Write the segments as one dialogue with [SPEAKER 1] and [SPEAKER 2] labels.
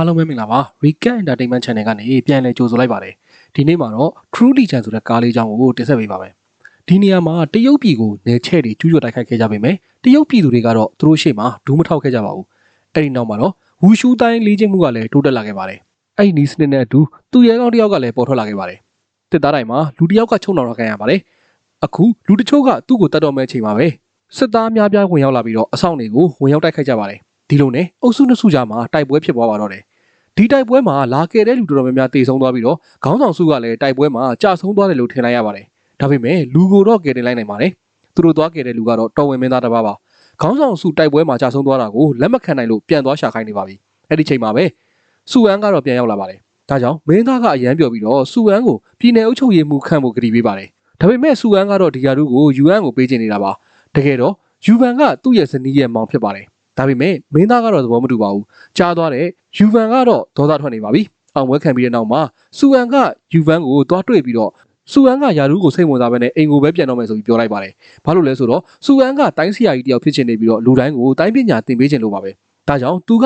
[SPEAKER 1] အားလုံးပဲမင်္ဂလာပါ Recap Entertainment Channel ကနေပြန်လည်ကြိုဆိုလိုက်ပါတယ်ဒီနေ့မှာတော့ True Legend ဆိုတဲ့ကားလေးအကြောင်းကိုတင်ဆက်ပေးပါမယ်ဒီနေရာမှာတရုတ်ပြည်ကိုနေချဲ့တွေကျူးကျော်တိုက်ခိုက်ခဲ့ကြပေမယ့်တရုတ်ပြည်သူတွေကတော့သူတို့ရှေ့မှာဒူးမထောက်ခဲ့ကြပါဘူးအဲ့ဒီနောက်မှာတော့ဝူရှူတိုင်းလေးချင်းမှုကလည်းတိုးတက်လာခဲ့ပါတယ်အဲ့ဒီနီးစနစ်နဲ့အတူသူရဲကောင်းတစ်ယောက်ကလည်းပေါ်ထွက်လာခဲ့ပါတယ်တစ်သားတိုင်းမှာလူတစ်ယောက်ကချုံတော်ရခံရပါတယ်အခုလူတချို့ကသူ့ကိုတတ်တော်မဲ့အချိန်မှာပဲစစ်သားများပြားဝင်ရောက်လာပြီးတော့အဆောင်တွေကိုဝင်ရောက်တိုက်ခိုက်ကြပါတယ်ဒီလိုနဲ့အုပ်စုနှစ်စုကြားမှာတိုက်ပွဲဖြစ်ပွားပါတော့တယ် ဒီတိုက်ပွဲမှာလာခဲ့တဲ့လူတော်တော်များများတေဆုံးသွားပြီးတော့ခေါင်းဆောင်စုကလည်းတိုက်ပွဲမှာကြာဆုံးသွားတယ်လို့ထင်လိုက်ရပါတယ်။ဒါပေမဲ့လူကိုတော့ကယ်တင်လိုက်နိုင်ပါတယ်။သူတို့သွားခဲ့တဲ့လူကတော့တော်ဝင်မင်းသားတစ်ပါးပါ။ခေါင်းဆောင်စုတိုက်ပွဲမှာကြာဆုံးသွားတာကိုလက်မခံနိုင်လို့ပြန်သွားရှာခိုင်းနေပါပြီ။အဲ့ဒီချိန်မှာပဲစူအန်ကတော့ပြန်ရောက်လာပါတယ်။ဒါကြောင့်မင်းသားကအရန်ပြောပြီးတော့စူအန်ကိုပြည်내အုပ်ချုပ်ရေးမှူးခန့်ဖို့ကတိပေးပါတယ်။ဒါပေမဲ့စူအန်ကတော့ဒီယာတို့ကို UN ကိုပေးချင်နေတာပါ။တကယ်တော့ယူဗန်ကသူ့ရဲ့ဇနီးရဲ့မောင်ဖြစ်ပါတယ်။ ဒါပေမဲ့မင်းသားကတော့သဘောမတူပါဘူး။ကြားသွားတဲ့ယူဗန်ကတော့ဒေါသထွက်နေပါပြီ။အောင်ပွဲခံပြီးတဲ့နောက်မှာစူအန်ကယူဗန်ကိုသွားတွေ့ပြီးတော့စူအန်ကယာရူးကိုစိတ်ဝင်စားပဲနဲ့အိမ်ကိုပဲပြန်တော့မယ်ဆိုပြီးပြောလိုက်ပါတယ်။ဘာလို့လဲဆိုတော့စူအန်ကတိုင်းစီယာကြီးတယောက်ဖြစ်ချင်နေပြီးတော့လူတိုင်းကိုတိုင်းပညာသင်ပေးချင်လို့ပါပဲ။ဒါကြောင့်သူက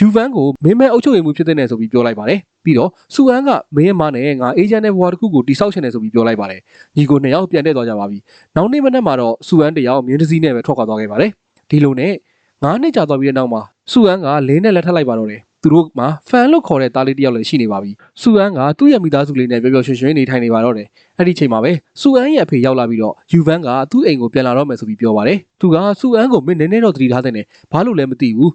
[SPEAKER 1] ယူဗန်ကိုမင်းမဲအုပ်ချုပ်ရေးမှုဖြစ်တဲ့နယ်ဆိုပြီးပြောလိုက်ပါတယ်။ပြီးတော့စူအန်ကမင်းအမနဲ့ငါအေဂျင့်နဲ့ဘွားတစ်ခုကိုတိဆောက်ချင်တယ်ဆိုပြီးပြောလိုက်ပါတယ်။ညီကိုနှစ်ယောက်ပြန်တက်သွားကြပါပြီ။နောက်နေ့မနက်မှာတော့စူအန်တယောက်မြင်းတစည်းနဲ့ပဲထွက်ခွာသွားခဲ့ပါတယ်။ဒီလိုနဲ့ ငါးနှစ်ကြာသွားပြီးတဲ့နောက်မှာစူအန်ကလင်းနဲ့လက်ထပ်လိုက်ပါတော့တယ်သူတို့မှာဖန်လို့ခေါ်တဲ့တားလေးတစ်ယောက်လည်းရှိနေပါပြီစူအန်ကသူ့ရဲ့မိသားစုလေးနဲ့ပျော်ပျော်ရွှင်ရွှင်နေထိုင်နေပါတော့တယ်အဲ့ဒီချိန်မှာပဲစူအန်ရဲ့အဖေရောက်လာပြီးတော့ယူဗန်ကသူ့အိမ်ကိုပြန်လာတော့မယ်ဆိုပြီးပြောပါတယ်သူကစူအန်ကိုမင်းနည်းနည်းတော့သတိထားတဲ့နဲ့ဘာလို့လဲမသိဘူး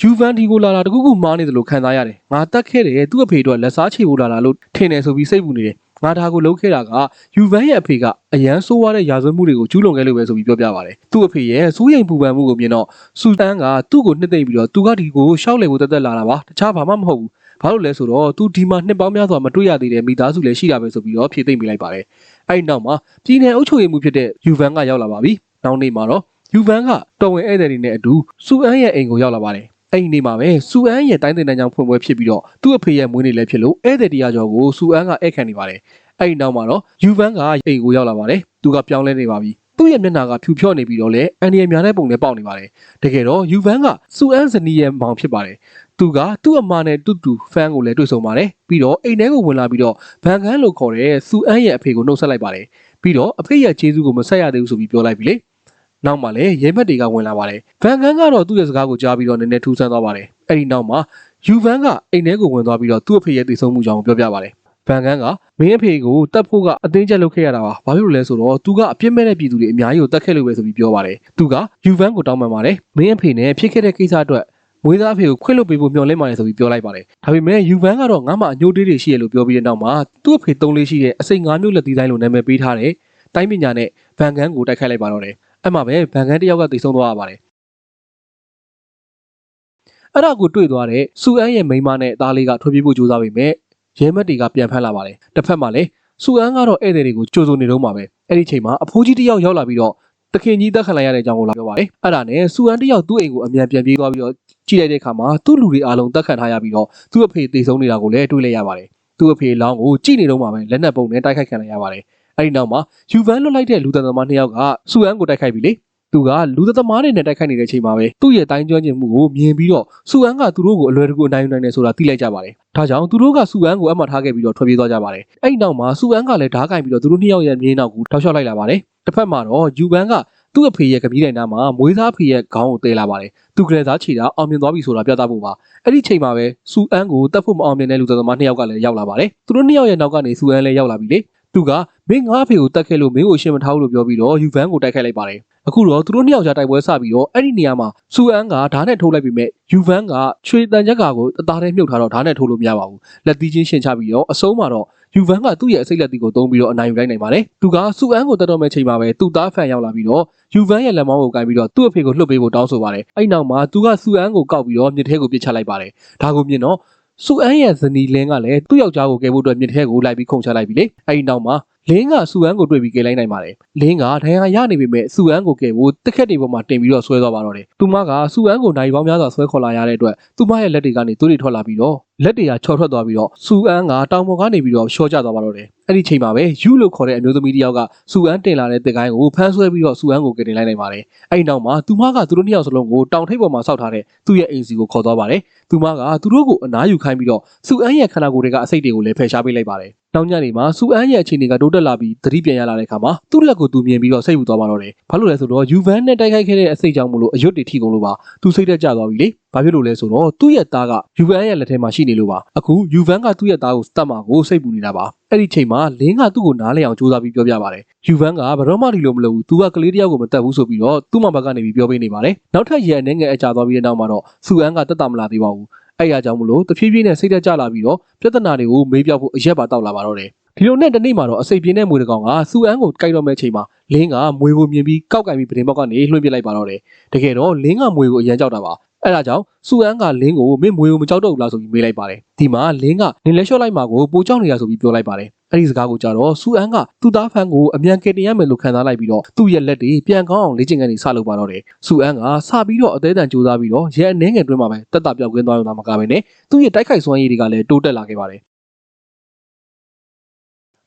[SPEAKER 1] ယူဗန်ဒီကိုလာလာတကူကူမားနေတယ်လို့ခံစားရတယ်ငါတတ်ခဲ့တယ်သူ့အဖေတို့လက်စားချေဖို့လာလာလို့ထင်တယ်ဆိုပြီးစိတ်ပူနေတယ် ငါဒါကိုလုပ်ခဲ့တာကယူဗန်ရဲ့အဖေကအရန်ဆိုးွားတဲ့ရာဇဝတ်မှုတွေကိုကျူးလွန်ခဲ့လို့ပဲဆိုပြီးပြောပြပါတယ်သူ့အဖေရဲ့စိုးရိမ်ပူပန်မှုကိုမြင်တော့စူတန်ကသူ့ကိုနှစ်သိမ့်ပြီးတော့သူကဒီကိုရှောက်လေကိုတက်တက်လာတာပါတခြားဘာမှမဟုတ်ဘူးဘာလို့လဲဆိုတော့သူဒီမှာနှစ်ပေါင်းများစွာမတွေ့ရသေးတဲ့မိသားစုလည်းရှိတာပဲဆိုပြီးတော့ဖြေသိမ့်ပေးလိုက်ပါတယ်အဲ့ဒီနောက်မှာပြည်내အုပ်ချုပ်ရေးမှုဖြစ်တဲ့ယူဗန်ကရောက်လာပါပြီနောက်နေ့မှာတော့ယူဗန်ကတော်ဝင်ဧည့်သည်တွေနဲ့အတူစူအန်ရဲ့အိမ်ကိုရောက်လာပါတယ် အဲ့ဒီနေ့မှာပဲစူအန်ရဲ့တိုင်းတင်တန်းကြောင့်ဖွင့်ပွဲဖြစ်ပြီးတော့သူ့အဖေရဲ့မွေးနေ့လည်းဖြစ်လို့ဧည့်သည်တရားကျော်ကိုစူအန်ကဧည့်ခံနေပါတယ်အဲ့ဒီနောက်မှာတော့ယူဗန်ကအိမ်ကိုရောက်လာပါတယ်သူကပြောင်းလဲနေပါပြီသူ့ရဲ့မျက်နှာကဖြူဖြော့နေပြီးတော့လေအန်ဒီရဲ့များတဲ့ပုံနဲ့ပေါက်နေပါတယ်တကယ်တော့ယူဗန်ကစူအန်ဇနီးရဲ့မောင်ဖြစ်ပါတယ်သူကသူ့အမနဲ့တူတူဖန်ကိုလည်းတွေ့ဆုံပါတယ်ပြီးတော့အိမ်ထဲကိုဝင်လာပြီးတော့ဗန်ကန်လို့ခေါ်တဲ့စူအန်ရဲ့အဖေကိုနှုတ်ဆက်လိုက်ပါတယ်ပြီးတော့အဖေရဲ့ကျေးဇူးကိုမဆက်ရသေးဘူးဆိုပြီးပြောလိုက်ပြီလေ နောက်မှလည်းရဲဘက်တွေကဝင်လာပါတယ်ဗန်ကန်ကတော့သူ့ရဲ့စကားကိုကြားပြီးတော့နည်းနည်းထူးဆန်းသွားပါတယ်အဲ့ဒီနောက်မှာယူဗန်ကအိမ်ထဲကိုဝင်သွားပြီးတော့သူ့အဖေရဲ့တည်ဆုံမှုကြောင့်ပြောပြပါတယ်ဗန်ကန်ကမင်းအဖေကိုတတ်ဖို့ကအသိချက်လုပ်ခဲ့ရတာပါဘာဖြစ်လို့လဲဆိုတော့သူကအပြစ်မဲ့တဲ့ပြည်သူတွေအများကြီးကိုတတ်ခဲ့လို့ပဲဆိုပြီးပြောပါတယ်သူကယူဗန်ကိုတောင်းပန်ပါတယ်မင်းအဖေနဲ့ဖြစ်ခဲ့တဲ့ကိစ္စအတွက်မွေးသားအဖေကိုခွင့်လွှတ်ပေးဖို့မျှော်လင့်ပါတယ်ဆိုပြီးပြောလိုက်ပါတယ်ဒါပေမဲ့ယူဗန်ကတော့ငါ့မှာအညိုးတေးတွေရှိရလို့ပြောပြီးတဲ့နောက်မှာသူ့အဖေသုံးလေးရှိတဲ့အစိမ်ငါးမျိုးလက်သီးတိုင်းလိုနာမည်ပေးထားတဲ့ တိုင်းပညာနဲ့ဗန်ကန်ကိုတိုက်ခိုက်လိုက်ပါတော့တယ်အဲ့မှာပဲဗန်ကန်တယောက်ကတိတ်ဆုံးသွားရပါတယ်အဲ့ဒါကိုတွေ့သွားတဲ့စူအန်ရဲ့မိန်းမနဲ့သားလေးကထွက်ပြေးဖို့ကြိုးစားပေမဲ့ရဲမက်တွေကပြန်ဖမ်းလာပါတယ်တစ်ဖက်မှာလည်းစူအန်ကတော့ဧည့်သည်တွေကိုကြိုးစုံနေတော့မှာပဲအဲ့ဒီချိန်မှာအဖိုးကြီးတစ်ယောက်ရောက်လာပြီးတော့တခင်ကြီးတက်ခံလိုက်ရတဲ့အကြောင်းကိုလာပြောပါတယ်အဲ့ဒါနဲ့စူအန်တစ်ယောက်သူ့အိမ်ကိုအမြန်ပြန်ပြေးသွားပြီးတော့ကြည့်လိုက်တဲ့အခါမှာသူ့လူတွေအားလုံးတက်ခံထားရပြီးတော့သူ့အဖေတေဆုံးနေတာကိုလည်းတွေ့လိုက်ရပါတယ်သူ့အဖေလောင်းကိုကြည့်နေတော့မှာပဲလက်နက်ပုံနဲ့တိုက်ခိုက်ခံလိုက်ရပါတယ် အဲ့ဒီနောက်မှာယူဗန်လွတ်လိုက်တဲ့လူသက်သမားနှစ်ယောက်ကစူအန်ကိုတိုက်ခိုက်ပြီးလေသူကလူသက်သမားတွေနဲ့တိုက်ခိုက်နေတဲ့အချိန်မှာပဲသူ့ရဲ့တိုင်းကျွမ်းကျင်မှုကိုမြင်ပြီးတော့စူအန်ကသူတို့ကိုအလွယ်တကူအနိုင်ယူနိုင်တယ်ဆိုတာသိလိုက်ကြပါတယ်။ဒါကြောင့်သူတို့ကစူအန်ကိုအမှတ်ထားခဲ့ပြီးတော့ထွက်ပြေးသွားကြပါတယ်။အဲ့ဒီနောက်မှာစူအန်ကလည်းဓားကင်ပြီးတော့သူတို့နှစ်ယောက်ရဲ့မြေနောက်ကိုထောက်လျှောက်လိုက်လာပါတယ်။တစ်ဖက်မှာတော့ယူဗန်ကသူ့အဖေရဲ့ကပီးတိုင်နားမှာမွေးသားဖေရဲ့ခေါင်းကိုတဲလာပါတယ်။သူကလေးသားခြေတာအောင်မြင်သွားပြီဆိုတာပြသဖို့ပါ။အဲ့ဒီချိန်မှာပဲစူအန်ကိုတတ်ဖို့မအောင်မြင်တဲ့လူသက်သမားနှစ်ယောက်ကလည်းရောက်လာပါတယ်။သူတို့နှစ်ယောက်ရဲ့နောက်ကနေစူအန်လည်းရောက်လာပြီလေ။ သူကမင်းငါ့အဖေကိုတတ်ခဲ့လို့မင်းကိုရှင်းမထားဘူးလို့ပြောပြီးတော့ယူဗန်ကိုတိုက်ခိုက်လိုက်ပါတယ်။အခုတော့သူတို့နှစ်ယောက်ကြားတိုက်ပွဲစပြီးတော့အဲ့ဒီနေရာမှာစူအန်ကဓာတ်နဲ့ထိုးလိုက်ပြီးမဲ့ယူဗန်ကချွေတန်ချက်ကကိုအသားထဲမြုပ်ထားတော့ဓာတ်နဲ့ထိုးလို့မရပါဘူး။လက်သီးချင်းရှင်းချပြီးတော့အဆုံးမှာတော့ယူဗန်ကသူ့ရဲ့အစိတ်လက်သီးကိုသုံးပြီးတော့အနိုင်ယူလိုက်နိုင်ပါတယ်။သူကစူအန်ကိုတက်တော့မဲ့ချိန်မှာပဲသူ့သားဖန်ရောက်လာပြီးတော့ယူဗန်ရဲ့လက်မောင်းကိုကင်ပြီးတော့သူ့အဖေကိုလှုပ်ပေးဖို့တောင်းဆိုပါတယ်။အဲ့နောက်မှာသူကစူအန်ကိုကောက်ပြီးတော့မြစ်ထဲကိုပစ်ချလိုက်ပါတယ်။ဒါကိုမြင်တော့ စူအန်ရဲ့ဇနီးလင်းကလည်းသူ့ယောက်ျားကိုကယ်ဖို့အတွက်မြစ်ထဲကိုလိုက်ပြီးခုန်ချလိုက်ပြီလေ။အဲ့ဒီနောက်မှာ လင်းကစူအန်ကိုတွေ့ပြီးကယ်လိုက်နိုင်ပါတယ်။လင်းကဒဏ်ရာရနေပေမဲ့စူအန်ကိုကယ်ဖို့တစ်ခက်တွေပေါ်မှာတင်ပြီးတော့ဆွဲသွားပါတော့တယ်။သူမကစူအန်ကိုနိုင်ပေါင်းများစွာဆွဲခေါ်လာရတဲ့အတွက်သူမရဲ့လက်တွေကနေသူတွေထွက်လာပြီးတော့လက်တွေကချော်ထွက်သွားပြီးတော့စူအန်းကတောင်ပေါ်ကနေပြီးတော့ရှော့ကျသွားပါတော့တယ်အဲ့ဒီချိန်မှာပဲယူလို့ခေါ်တဲ့အမျိုးသမီးတစ်ယောက်ကစူအန်းတင်လာတဲ့တစ်ကိုင်းကိုဖမ်းဆွဲပြီးတော့စူအန်းကိုကယ်တင်လိုက်နိုင်ပါတယ်အဲ့ဒီနောက်မှာသူမကသူတို့နှစ်ယောက်စလုံးကိုတောင်ထိပ်ပေါ်မှာစောက်ထားတဲ့သူ့ရဲ့အိမ်စီကိုခေါ်သွားပါတယ်သူမကသူတို့ကိုအနားယူခိုင်းပြီးတော့စူအန်းရဲ့ခန္ဓာကိုယ်တွေကအစိတ်တွေကိုလည်းဖယ်ရှားပေးလိုက်ပါတယ် နောက်ညနေမှာစူအန်းရဲ့အခြေအနေကတိုးတက်လာပြီးသတိပြန်ရလာတဲ့အခါမှာသူ့လက်ကိုသူမြင်ပြီးတော့စိတ်ပူသွားပါတော့တယ်ဘာလို့လဲဆိုတော့ယူဗန်နဲ့တိုက်ခိုက်ခဲ့တဲ့အစိတ်ကြောင့်မလို့အယွတ်တွေထိကုန်လို့ပါသူစိတ်တက်ကြသွားပြီလေဘာဖြစ်လို့လဲဆိုတော့သူ့ရဲ့သားကယူဗန်ရဲ့လက်ထဲမှာရှိနေလို့ပါအခုယူဗန်ကသူ့ရဲ့သားကိုစတတ်မှာကိုစိတ်ပူနေတာပါအဲ့ဒီချိန်မှာလင်းကသူ့ကိုနားလည်အောင်စူးစမ်းပြီးပြောပြပါတယ်ယူဗန်ကဘယ်တော့မှဒီလိုမလုပ်ဘူးသူကကလေးတစ်ယောက်ကိုမတက်ဘူး ဆိုပြီးတော့သူ့မဘကနေပြီးပြောပေးနေပါတယ်နောက်ထပ်ရန်အနေငယ်အကြသွားပြီးတဲ့နောက်မှာတော့စူအန်ကတက်တာမလာသေးပါဘူး အဲ့ရကြောင့်မလို့တဖြည်းဖြည်းနဲ့စိတ်တက်ကြလာပြီးတော့ပြဿနာတွေကိုမေးပြောက်ဖို့အရက်ပါတောက်လာပါတော့တယ်ဒီလိုနဲ့တနေ့မှာတော့အစိပ်ပြင်းတဲ့မွေတကောင်ကစူအန်ကိုကြိုက်တော့မဲ့ချိန်မှာလင်းကမွေကိုမြင်ပြီးကောက်ကင်ပြီးပတင်ဘောက်ကနေလွှင့်ပစ်လိုက်ပါတော့တယ်တကယ်တော့လင်းကမွေကိုအရန်ကြောက်တာပါအဲ့ဒါကြောင့်စူအန်ကလင်းကိုမင်းမွေကိုမကြောက်တော့ဘူးလားဆိုပြီးမေးလိုက်ပါတယ်ဒီမှာလင်းကနေလဲလျှော့လိုက်မှာကိုပိုကြောက်နေတာဆိုပြီးပြောလိုက်ပါတယ် အဲ့ဒီစကားကိုကြတော့စူအန်ကသူ့သားဖန်ကိုအမြန်ကယ်တင်ရမယ်လို့ခံစားလိုက်ပြီးတော့သူ့ရဲ့လက်တွေပြန်ကောင်းအောင်လေ့ကျင့်ကနေစလုပ်ပါတော့တယ်စူအန်ကစပြီးတော့အသေးတန်ကြိုးစားပြီးတော့ရဲအနေငယ်တွင်းမှာပဲတက်တာပြောက်ကွင်းသွားရုံသာမကပဲနဲ့သူ့ရဲ့တိုက်ခိုက်စွမ်းရည်တွေကလည်းတိုးတက်လာခဲ့ပါတယ်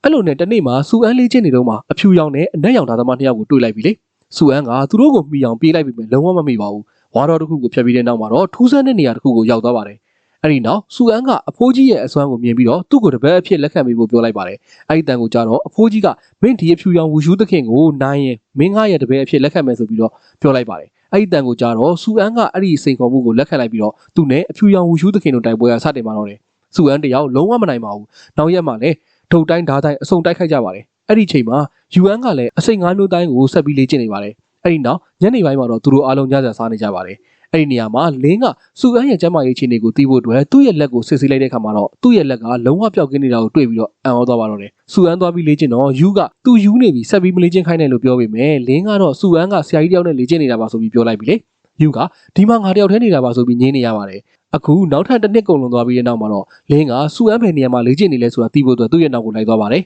[SPEAKER 1] အဲ့လိုနဲ့တနေ့မှာစူအန်လေးချင်းနေတော့မှအဖြူရောင်နဲ့အနက်ရောင်သားသမားနှစ်ယောက်ကိုတွေ့လိုက်ပြီလေစူအန်ကသူတို့ကိုမှီအောင်ပြေးလိုက်ပြီးမယ်လုံးဝမမိပါဘူးဝါတော်တစ်ခုကိုဖျက်ပြီးတဲ့နောက်မှာတော့ထူးဆန်းတဲ့နေရာတစ်ခုကိုရောက်သွားပါတယ် အဲ့ဒီနောက်စူအန်ကအဖိုးကြီးရဲ့အစွမ်းကိုမြင်ပြီးတော့သူ့ကိုတပည့်အဖြစ်လက်ခံပြီးဖို့ပြောလိုက်ပါတယ်အဲ့ဒီတန်ကိုကြတော့အဖိုးကြီးကမင်းဒီရဲ့ဖြူရောင်ဝူရှူးသခင်ကိုနိုင်ရင်မင်းငါရဲ့တပည့်အဖြစ်လက်ခံမယ်ဆိုပြီးတော့ပြောလိုက်ပါတယ်အဲ့ဒီတန်ကိုကြတော့စူအန်ကအဲ့ဒီစိန်ခေါ်မှုကိုလက်ခံလိုက်ပြီးတော့သူနဲ့အဖြူရောင်ဝူရှူးသခင်တို့တိုက်ပွဲကစတင်มาတော့တယ်စူအန်တယောက်လုံးဝမနိုင်ပါဘူးနောက်ရက်မှာလည်းထုတ်တိုင်းဓာတ်တိုင်းအစုံတိုက်ခိုက်ကြပါတယ်အဲ့ဒီချိန်မှာ UN ကလည်းအစိတ်ငါးမျိုးတိုင်းကိုဆက်ပြီးလေ့ကျင့်နေပါတယ်အဲ့ဒီနောက်ညနေပိုင်းမှာတော့သူတို့အားလုံးညစာစားနေကြပါတယ် အဲ့ဒီနေရာမှာလင်းကစူအန်ရဲ့ကျမ်းမာရေးအခြေအနေကိုသိဖို့အတွက်သူ့ရဲ့လက်ကိုစစ်ဆေးလိုက်တဲ့အခါမှာတော့သူ့ရဲ့လက်ကလုံးဝပျောက်ကင်းနေတာကိုတွေ့ပြီးတော့အံ့ဩသွားပါတော့တယ်စူအန်သွားပြီးလေ့ကျင့်တော့ယူကသူ့ယူနေပြီးဆက်ပြီးမလေ့ကျင့်ခိုင်းတယ်လို့ပြောပေမဲ့လင်းကတော့စူအန်ကဆရာကြီးတယောက်နဲ့လေ့ကျင့်နေတာပါဆိုပြီးပြောလိုက်ပြီလေယူကဒီမှာငါတယောက်တည်းနေတာပါဆိုပြီးငင်းနေရပါတယ်အခုနောက်ထပ်တစ်နှစ်ကုန်လွန်သွားပြီးတဲ့နောက်မှာတော့လင်းကစူအန်ဖယ်နေရာမှာလေ့ကျင့်နေလဲဆိုတာသိဖို့အတွက်သူ့ရဲ့နောက်ကိုလိုက်သွားပါတယ်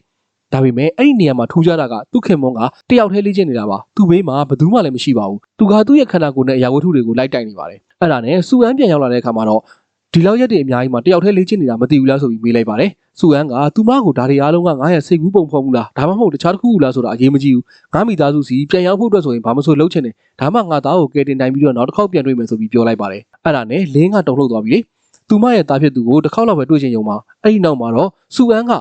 [SPEAKER 1] ဒါပေမဲ့အဲ့ဒီနေရာမှာထူးခြားတာကသူ့ခင်မွန်းကတယောက်တည်းလေ့ကျင့်နေတာပါသူ့ဘေးမှာဘယ်သူမှလည်းမရှိပါဘူးသူကသူ့ရဲ့ခန္ဓာကိုယ်နဲ့အရာဝတ္ထုတွေကိုလိုက်တိုက်နေပါတယ်အဲ့ဒါနဲ့စူအန်ပြန်ရောက်လာတဲ့အခါမှာတော့ဒီလောက်ရက်တွေအများကြီးမှာတယောက်တည်းလေ့ကျင့်နေတာမသိဘူးလားဆိုပြီးမေးလိုက်ပါတယ်စူအန်ကသူမကိုဒါတွေအားလုံးကငါရဲ့စိတ်ကူးပုံဖော်မှုလားဒါမှမဟုတ်တခြားတစ်ခုခုလားဆိုတာအရေးမကြီးဘူးငါမိသားစုစီပြန်ရောက်ဖို့အတွက်ဆိုရင်ဘာမှဆိုလုပ်ချင်တယ်ဒါမှငါသားကိုကယ်တင်နိုင်ပြီးတော့နောက်တစ်ခေါက်ပြန်တွေ့မယ်ဆိုပြီးပြောလိုက်ပါတယ်အဲ့ဒါနဲ့လင်းကတုံ့လှုပ်သွားပြီလေသူမရဲ့တားဖြစ်သူကိုတစ်ခေါက်လောက်ပဲတွေ့ချင်ရုံမှာအဲ့ဒီနောက်မှာတော့စူအန်က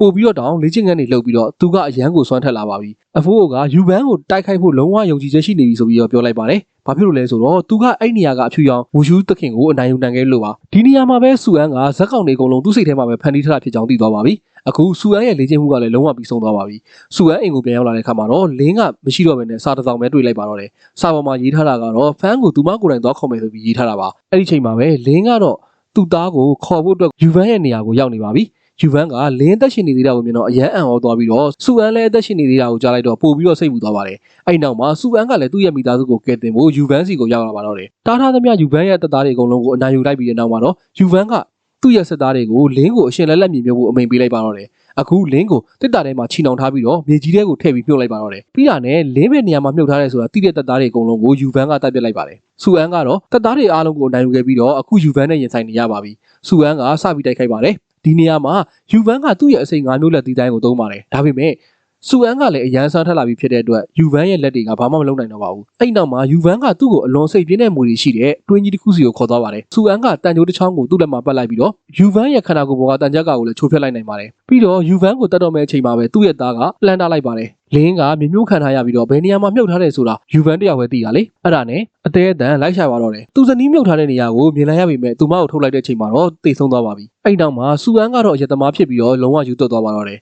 [SPEAKER 1] ပို့ပြီးတော့တောင်လေ့ကျင့်ခန်းတွေလုပ်ပြီးတော့သူကအရန်ကိုစွမ်းထက်လာပါပြီအဖိုးကယူဘန်ကိုတိုက်ခိုက်ဖို့လုံးဝယုံကြည်ချက်ရှိနေပြီဆိုပြီးတော့ပြောလိုက်ပါတယ်ဘာဖြစ်လို့လဲဆိုတော့သူကအဲ့နေရာကအဖြူရောင်ဝူရှူးသခင်ကိုအနိုင်ယူနိုင်ခဲ့လို့ပါဒီနေရာမှာပဲစူအန်ကဇက်ကောင်တွေအကုန်လုံးသူ့စိတ်ထဲမှာပဲဖန်တီးထားတာဖြစ်ကြောင်းသိသွားပါပြီအခုစူအန်ရဲ့လေ့ကျင့်မှုကလည်းလုံးဝပြီးဆုံးသွားပါပြီစူအန်အိမ်ကိုပြန်ရောက်လာတဲ့အခါမှာတော့လင်းကမရှိတော့ဘဲနဲ့စာတစ်စောင်ပဲတွေ့လိုက်ပါတော့တယ်စာပေါ်မှာရေးထားတာကတော့ဖန်ကိုသူမကိုယ်တိုင်သွားခေါ်မယ်ဆိုပြီးရေးထားတာပါအဲ့ဒီချိန်မှာပဲလင်းကတော့သူ့သားကိုခေါ်ဖို့အတွက်ယူဗန်ရဲ့နေရာကိုရောက်နေပါပြီ ယူဗန်ကလင်းသက်ရှင်နေသေးတာကိုမြင်တော့အရန်အံ့ဩသွားပြီးတော့စူအန်လည်းအသက်ရှင်နေသေးတာကိုကြားလိုက်တော့ပို့ပြီးတော့စိတ်ပူသွားပါတယ်အဲ့နောက်မှာစူအန်ကလည်းသူ့ရဲ့မိသားစုကိုကယ်တင်ဖို့ယူဗန်စီကိုရောက်လာပါတော့တယ်တားထားသမျှယူဗန်ရဲ့တပ်သားတွေအကုန်လုံးကိုအနိုင်ယူလိုက်ပြီးတဲ့နောက်မှာတော့ယူဗန်ကသူ့ရဲ့စစ်သားတွေကိုလင်းကိုအရှင်လက်လက်မြင်မြုပ်ဖို့အမိန်ပေးလိုက်ပါတော့တယ်အခုလင်းကိုတစ်တာထဲမှာချီနှောင်ထားပြီးတော့မြေကြီးထဲကိုထည့်ပြီးမြုပ်လိုက်ပါတော့တယ်ပြီးတာနဲ့လင်းပဲနေရာမှာမြုပ်ထားတယ်ဆိုတာတိတဲ့တပ်သားတွေအကုန်လုံးကိုယူဗန်ကတပ်ပစ်လိုက်ပါတယ်စူအန်ကတော့တပ်သားတွေအားလုံးကိုအနိုင်ယူခဲ့ပြီးတော့အခုယူဗန်နဲ့ရင်ဆိုင်နေရပါပြီစူအန်ကစပြီးတိုက်ခိုက်ပါတယ် ဒီနေရာမှာယူဗန်ကသူ့ရဲ့အစိမ်၅မျိုးလက်တီးတိုင်းကိုသုံးပါတယ်ဒါပေမဲ့ စူအန်ကလည်းအရန်ဆန်းထက်လာပြီးဖြစ်တဲ့အတွက်ယူဗန်ရဲ့လက်တွေကဘာမှမလုပ်နိုင်တော့ပါဘူးအဲ့နောက်မှာယူဗန်ကသူ့ကိုအလွန်စိတ်ပြင်းတဲ့မူတွေရှိတဲ့တွင်းကြီးတစ်ခုစီကိုခေါ်သွားပါတယ်စူအန်ကတန်ကြိုးတစ်ချောင်းကိုသူ့လက်မှာပတ်လိုက်ပြီးတော့ယူဗန်ရဲ့ခန္ဓာကိုယ်ပေါ်ကတန်ကြပ်ကာကိုလည်းချိုးဖျက်လိုက်နိုင်ပါတယ်ပြီးတော့ယူဗန်ကိုတတ်တော့မဲ့အချိန်မှာပဲသူ့ရဲ့သားကပလန်တာလိုက်ပါတယ်လင်းကမြေမျိုးခံထားရပြီးတော့ဘယ်နေရာမှာမြုပ်ထားတယ်ဆိုတာယူဗန်တယောက်ပဲသိတာလေအဲ့ဒါနဲ့အသေးအတန်လိုက်ရှာသွားတော့တယ်သူဇနီးမြုပ်ထားတဲ့နေရာကိုမြင်လိုက်ရပေမဲ့သူမကိုထုတ်လိုက်တဲ့ချိန်မှာတော့တိတ်ဆုံးသွားပါပြီအဲ့နောက်မှာစူအန်ကတော့ရတမားဖြစ်ပြီးတော့လုံးဝယူသွတ်သွားပါတော့တယ်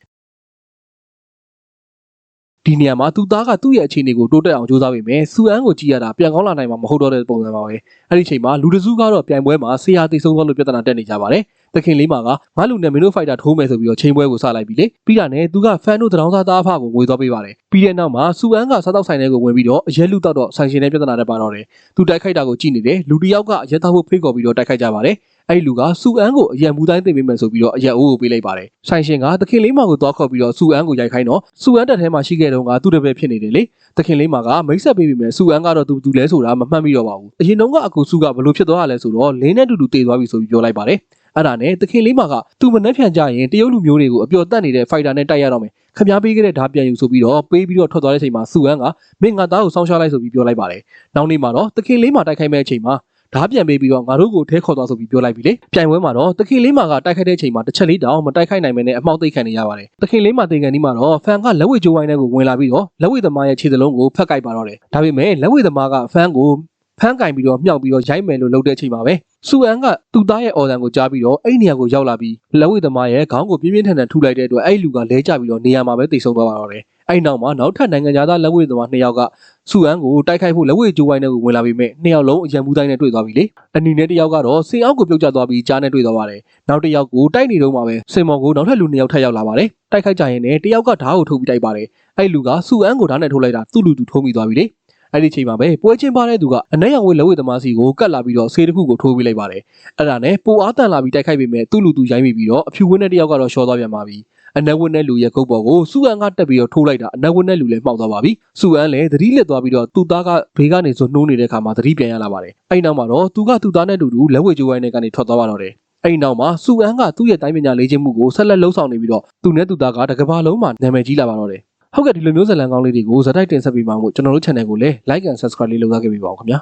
[SPEAKER 1] ဒီနေရာမှာသူသားကသူ့ရဲ့အခြေအနေကိုတိုးတက်အောင်ကြိုးစားပေမဲ့စူအန်ကိုကြည့်ရတာပြန်ကောင်းလာနိုင်မှာမဟုတ်တော့တဲ့ပုံစံပါပဲအဲ့ဒီချိန်မှာလူတစုကတော့ပြိုင်ပွဲမှာဆရာသိဆုံးသွားလို့ပြဿနာတက်နေကြပါတယ် တခင်လေးမှာကငါလူနဲ့မင်းတို့ဖိုက်တာထိုးမယ်ဆိုပြီးတော့ချိန်ပွဲကိုစလိုက်ပြီလေပြီးတာနဲ့သူကဖန်တို့တရောင်းစားသားအဖကိုငွေသွားပေးပါတယ်ပြီးတဲ့နောက်မှာစူအန်ကစားတော့ဆိုင်ထဲကိုဝင်ပြီးတော့အရဲလူတော့တော့ဆိုင်ရှင်နဲ့ပြဿနာတက်ပါတော့တယ်သူတိုက်ခိုက်တာကိုကြည့်နေတယ်လူတစ်ယောက်ကရဲသားဖို့ဖိတ်ခေါ်ပြီးတော့တိုက်ခိုက်ကြပါတယ်အဲ့ဒီလူကစူအန်ကိုအရန်မူတိုင်းတင်ပေးမယ်ဆိုပြီးတော့အရန်အိုးကိုပေးလိုက်ပါတယ်။ဆိုင်ရှင်ကသခင်လေးမကိုသွားခေါ်ပြီးတော့စူအန်ကိုရိုက်ခိုင်းတော့စူအန်တက်ထဲမှာရှိခဲ့တော့ကသူ့တပည့်ဖြစ်နေတယ်လေ။သခင်လေးမကမိတ်ဆက်ပေးပြီးမယ်စူအန်ကတော့သူသူလဲဆိုတာမမှတ်မိတော့ပါဘူး။အရင်တုန်းကအကူစူကဘလို့ဖြစ်သွားရလဲဆိုတော့လင်းနဲ့တူတူတည်သွားပြီဆိုပြီးပြောလိုက်ပါတယ်။ အဲ့ဒါနဲ့သခင်လေးမကသူမနှက်ဖြန်ကြရင်တရုတ်လူမျိုးတွေကိုအပျော်တက်နေတဲ့ fighter နဲ့တိုက်ရတော့မယ်ခမားပေးခဲ့တဲ့ဓာတ်ပြန်ယူဆိုပြီးတော့ပေးပြီးတော့ထွက်သွားတဲ့အချိန်မှာစူအန်ကမင်းငါသားကိုစောင်းရှားလိုက်ဆိုပြီးပြောလိုက်ပါတယ်နောက်နေ့မှာတော့သခင်လေးမတိုက်ခိုက်မဲ့အချိန်မှာဓာတ်ပြန်ပေးပြီးတော့ငါတို့ကိုထဲခေါ်သွားဆိုပြီးပြောလိုက်ပြီလေပြိုင်ပွဲမှာတော့သခင်လေးမကတိုက်ခိုက်တဲ့အချိန်မှာတစ်ချက်လေးတောင်မတိုက်ခိုက်နိုင်မဲနဲ့အမှောက်သိပ်ခံနေရပါတယ်သခင်လေးမတင်ကန်ဒီမှာတော့ဖန်ကလက်ဝဲကြိုးဝိုင်းတဲ့ကိုဝင်လာပြီးတော့လက်ဝဲသမားရဲ့ခြေစလုံးကိုဖက်ကိုက်ပါတော့တယ်ဒါပေမဲ့လက်ဝဲသမားကဖန်ကို ဖမ်းကင်ပြီးတော့မြှောက်ပြီးတော့ရိုက်မယ်လို့လုပ်တဲ့အချိန်မှာပဲစူအန်ကသူ့သားရဲ့အော်ဒန်ကိုကြားပြီးတော့အဲ့နေရာကိုရောက်လာပြီးလက်ဝဲသမားရဲ့ခေါင်းကိုပြင်းပြင်းထန်ထန်ထုလိုက်တဲ့အတွက်အဲ့လူကလဲကျပြီးတော့နေရာမှာပဲတိတ်ဆုံးသွားပါတော့တယ်အဲ့နောက်မှာနောက်ထပ်နိုင်ငံသားလက်ဝဲသမားနှစ်ယောက်ကစူအန်ကိုတိုက်ခိုက်ဖို့လက်ဝဲကြိုးဝိုင်းတဲ့ကိုဝင်လာပြီးမဲ့နှစ်ယောက်လုံးအရန်ဘူးတိုင်းနဲ့တွေ့သွားပြီလေအနီနဲ့တစ်ယောက်ကတော့စင်အောက်ကိုပြုတ်ကျသွားပြီးကြားနဲ့တွေ့သွားပါတယ်နောက်တစ်ယောက်ကိုတိုက်နေတော့မှပဲစင်မော်ကိုနောက်ထပ်လူနှစ်ယောက်ထပ်ရောက်လာပါတယ်တိုက်ခိုက်ကြရင်လည်းတစ်ယောက်ကဓာတ်ကိုထုတ်ပြီးတိုက်ပါတယ်အဲ့လူကစူအန်ကိုဓာတ်နဲ့ထုတ်လိုက်တာသူ့လူသူထုံးပြီးသွားပြီလေ အဲ့ဒီချိန်မှာပဲပွဲချင်းပါတဲ့သူကအနက်ရောင်ဝဲလက်ဝဲသမားစီကိုကတ်လာပြီးတော့ဆေးတစ်ခုကိုထိုးပေးလိုက်ပါတယ်အဲ့ဒါနဲ့ပိုအားတန်လာပြီးတိုက်ခိုက်ပေမဲ့သူ့လူသူရိုင်းမိပြီးတော့အဖြူဝင်းတဲ့တယောက်ကတော့ရှော့သွားပြန်ပါပြီအနက်ဝင်းတဲ့လူရဲ့ကုတ်ပေါ်ကိုစူအန်ကတက်ပြီးတော့ထိုးလိုက်တာအနက်ဝင်းတဲ့လူလည်းမှောက်သွားပါပြီစူအန်လည်းသတိလက်သွားပြီးတော့သူ့သားကဘေးကနေဆိုနှိုးနေတဲ့အခါမှာသတိပြန်ရလာပါတယ်အဲ့နောက်မှာတော့သူကသူ့သားနဲ့တူတူလက်ဝဲကြိုးဝိုင်းနဲ့ကနေထွက်သွားပါတော့တယ်အဲ့ဒီနောက်မှာစူအန်ကသူ့ရဲ့တိုင်းပညာလေ့ကျင့်မှုကိုဆက်လက်လှုပ်ဆောင်နေပြီးတော့သူနဲ့သူ့သားကတကဘာလုံးမှာနာမည်ကြီးလာပါတော့တယ် ဟုတ်ကဲ့ဒီလိုမျိုးဇာတ်လမ်းကောင်းလေးတွေကိုဇာတ်တိုက်တင်ဆက်ပေးပါမို့ကျွန်တော်တို့ channel ကိုလည်း like and subscribe လေးလုပ်ထားခဲ့ပေးပါဦးခင်ဗျာ